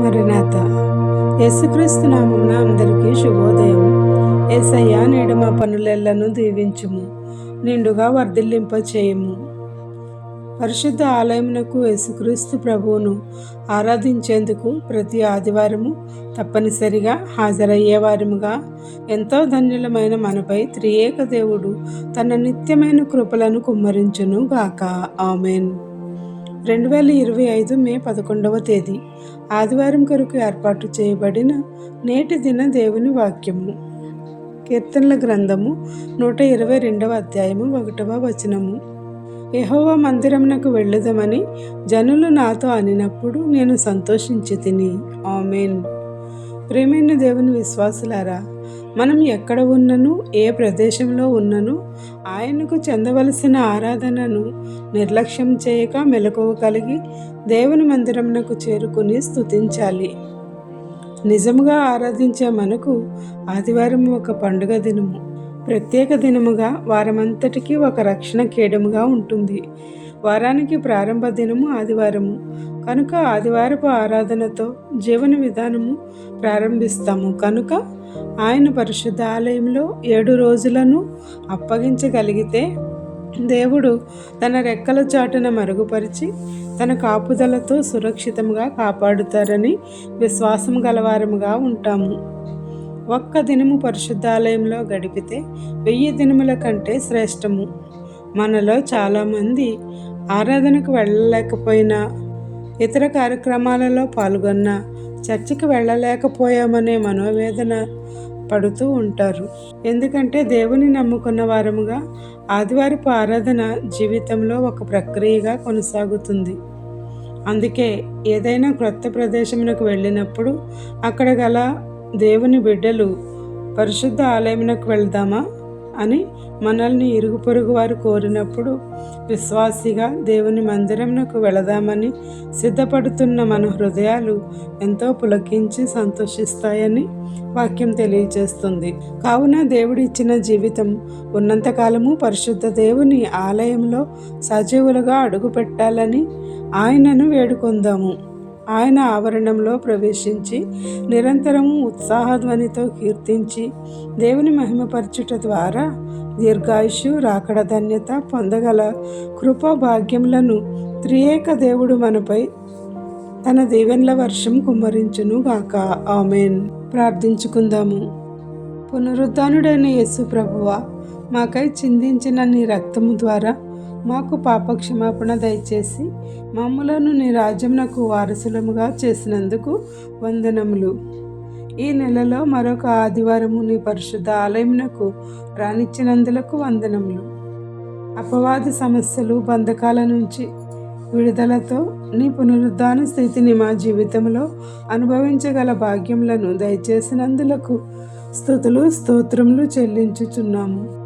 మరినాథ యేసుక్రీస్తు నామమున అందరికీ శుభోదయం. ఏసయ్య నేడు మా పనులెళ్ళను దీవించుము నిండుగా వర్ధిల్లింప చేయము పరిశుద్ధ ఆలయమునకు యేసుక్రీస్తు ప్రభువును ఆరాధించేందుకు ప్రతి ఆదివారము తప్పనిసరిగా హాజరయ్యేవారముగా ఎంతో ధన్యులమైన మనపై త్రియేక దేవుడు తన నిత్యమైన కృపలను కుమ్మరించును గాక ఆమెన్. రెండు వేల ఇరవై ఐదు మే పదకొండవ తేదీ ఆదివారం కొరకు ఏర్పాటు చేయబడిన నేటి దిన దేవుని వాక్యము. కీర్తనల గ్రంథము నూట ఇరవై రెండవ అధ్యాయము ఒకటవ వచనము. యహోవ మందిరమునకు వెళ్ళుదామని జనులు నాతో అనినప్పుడు నేను సంతోషించి తిని. ఆమెన్. ప్రేమైన దేవుని విశ్వాసులారా మనం ఎక్కడ ఉన్నను ఏ ప్రదేశంలో ఉన్నను ఆయనకు చెందవలసిన ఆరాధనను నిర్లక్ష్యం చేయక మెలకువ కలిగి దేవుని మందిరమునకు చేరుకుని స్తుతించాలి. నిజముగా ఆరాధించే మనకు ఆదివారం ఒక పండుగ దినము. ప్రత్యేక దినముగా వారమంతటికి ఒక రక్షణ కేడముగా ఉంటుంది. వారానికి ప్రారంభ దినము ఆదివారము. కనుక ఆదివారపు ఆరాధనతో జీవన విధానము ప్రారంభిస్తాము. కనుక ఆయన పరిశుద్ధ ఆలయంలో ఏడు రోజులను అప్పగించగలిగితే దేవుడు తన రెక్కల చాటున మరుగుపరిచి తన కాపుదలతో సురక్షితంగా కాపాడుతారని విశ్వాసం గలవారముగా ఉంటాము. ఒక్క దినము పరిశుద్ధాలయంలో గడిపితే వెయ్యి దినముల కంటే శ్రేష్టము. మనలో చాలామంది ఆరాధనకు వెళ్ళలేకపోయినా ఇతర కార్యక్రమాలలో పాల్గొన్న చర్చికి వెళ్ళలేకపోయామనే మనోవేదన పడుతూ ఉంటారు. ఎందుకంటే దేవుని నమ్ముకున్న వారముగా ఆదివారపు ఆరాధన జీవితంలో ఒక ప్రక్రియగా కొనసాగుతుంది. అందుకే ఏదైనా క్రొత్త ప్రదేశమునకు వెళ్ళినప్పుడు అక్కడ గల దేవుని బిడ్డలు పరిశుద్ధ ఆలయమునకు వెళ్దామా అని మనల్ని ఇరుగు పొరుగు వారు కోరినప్పుడు విశ్వాసిగా దేవుని మందిరంకు వెళదామని సిద్ధపడుతున్న మన హృదయాలు ఎంతో పులకించి సంతోషిస్తాయని వాక్యం తెలియజేస్తుంది. కావున దేవుడిచ్చిన జీవితం ఉన్నంతకాలము పరిశుద్ధ దేవుని ఆలయంలో సజీవులుగా అడుగుపెట్టాలని ఆయనను వేడుకొందాము. ఆయన ఆవరణంలో ప్రవేశించి నిరంతరము ఉత్సాహధ్వనితో కీర్తించి దేవుని మహిమపరచుట ద్వారా దీర్ఘాయుషు రాకడ ధన్యత పొందగల కృపభాగ్యములను త్రియేక దేవుడు మనపై తన దీవెన్ల వర్షం కుమ్మరించును గాక. ఆమెన్. ప్రార్థించుకుందాము. పునరుద్ధానుడైన యేసు ప్రభువ మాకై చిందించిన నీ రక్తము ద్వారా మాకు పాపక్షమాపణ దయచేసి మమ్ములను నీ రాజ్యమునకు వారసులముగా చేసినందుకు వందనములు. ఈ నెలలో మరొక ఆదివారము నీ పరిశుద్ధ ఆలయమునకు రానిచ్చినందులకు వందనములు. అపవాది సమస్యలు బంధకాల నుంచి విడుదలతో నీ పునరుద్ధాన స్థితిని మా జీవితంలో అనుభవించగల భాగ్యములను దయచేసినందులకు స్థుతులు స్తోత్రములు చెల్లించుచున్నాము.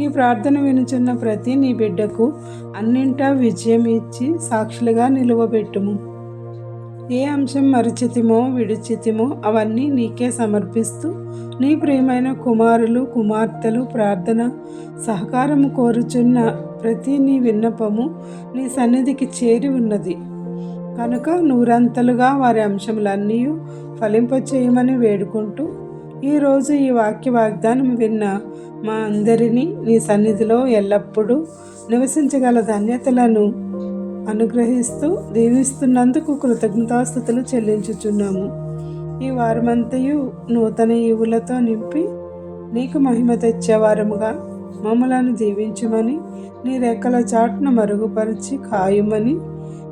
ఈ ప్రార్థన వినుచున్న ప్రతి నీ బిడ్డకు అన్నింటా విజయం ఇచ్చి సాక్షులుగా నిలువబెట్టుము. ఏ అంశం మరిచితిమో విడిచితిమో అవన్నీ నీకే సమర్పిస్తూ నీ ప్రియమైన కుమారులు కుమార్తెలు ప్రార్థన సహకారము కోరుచున్న ప్రతి నీ విన్నపము నీ సన్నిధికి చేరి ఉన్నది. కనుక నూరంతలుగా వారి అంశములన్నీ ఫలింపచేయమని వేడుకుంటూ ఈరోజు ఈ వాక్య వాగ్దానం విన్న మా అందరినీ నీ సన్నిధిలో ఎల్లప్పుడూ నివసించగల ధన్యతలను అనుగ్రహిస్తూ దీవిస్తున్నందుకు కృతజ్ఞతాస్థుతులు చెల్లించుచున్నాము. ఈ వారమంతయు నూతన ఈవులతో నింపి నీకు మహిమ తెచ్చేవారముగా మమ్మలను దీవించమని నీ రెక్కల చాటును మరుగుపరిచి కాయుమని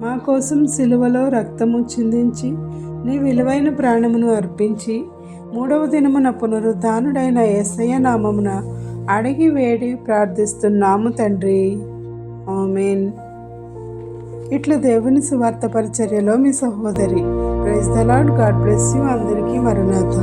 మా కోసం సిలువలో రక్తము చిందించి నీ విలువైన ప్రాణమును అర్పించి మూడవ దినమున పునరుద్ధానుడైన ఎస్ఐ నామమున అడిగి వేడి ప్రార్థిస్తున్నాము తండ్రి. ఆమెన్. ఇట్లా దేవుని సువార్త పరిచర్యలో మీ సహోదరి praise the Lord God bless you. అందరికీ మరణాథ